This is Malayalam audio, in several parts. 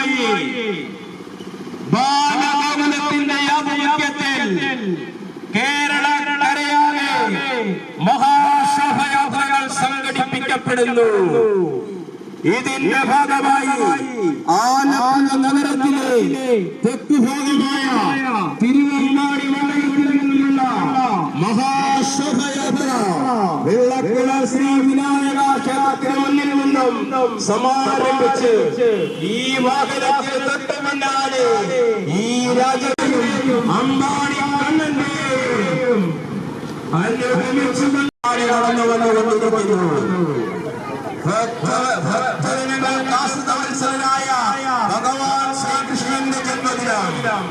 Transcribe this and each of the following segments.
ഭാഗമായി ബാലഗോകുലത്തിന്റെ ആഭിമുഖ്യത്തിൽ കേരള കരയാകെ മഹാസഭയാഭകൾ സംഘടിപ്പിക്കപ്പെടുന്നു. ഇതിന്റെ ഭാഗമായി ആലപ്പുഴ നഗരത്തിലെ തെക്ക് ഭാഗമായ മഹാശോഭയാത്ര വെള്ളക്കുള ശ്രീ വിനായക ക്ഷേത്രത്തിന് മുന്നിൽ നിന്നും സമാരംഭിച്ച് ഈ വാഹനത്തിന് തൊട്ട് പിന്നാലെ ഈ രാജ്യത്തിനും അമ്പാടി കണ്ണന്റെയും അനുഗമിച്ചു കടന്നു വന്നുകൊണ്ടിരിക്കുന്നു. ഭക്തജനങ്ങൾക്ക് ആശ്രിതവത്സരനായ ഭഗവാൻ ശ്രീകൃഷ്ണന്റെ ജന്മദിനം.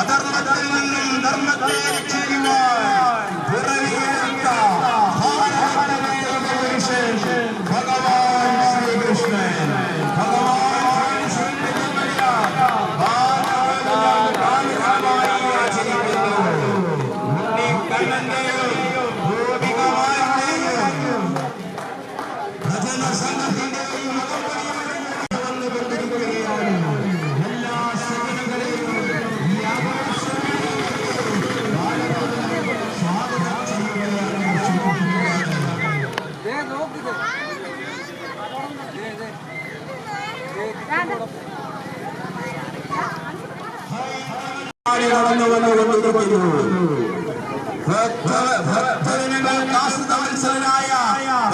അധർമ്മത്തിൽ നിന്നും ധർമ്മത്തെ രക്ഷിക്കുവാൻ ഗോപികമാരുടെയും ഭജന സംഘത്തിന്റെയും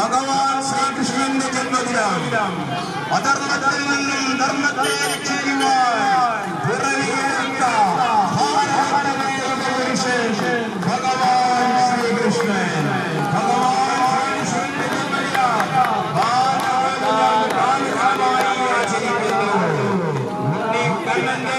ഭഗവാൻ ശ്രീകൃഷ്ണന്റെ ജന്മദിനം. അധർമ്മത്തിൽ നിന്നും ധർമ്മത്തെ ചെയ്യുവാൻ ഭഗവാൻ ശ്രീകൃഷ്ണൻ. ഭഗവാൻ ആചരിക്കുന്നു. ഉണ്ണി കണ്ണന്റെ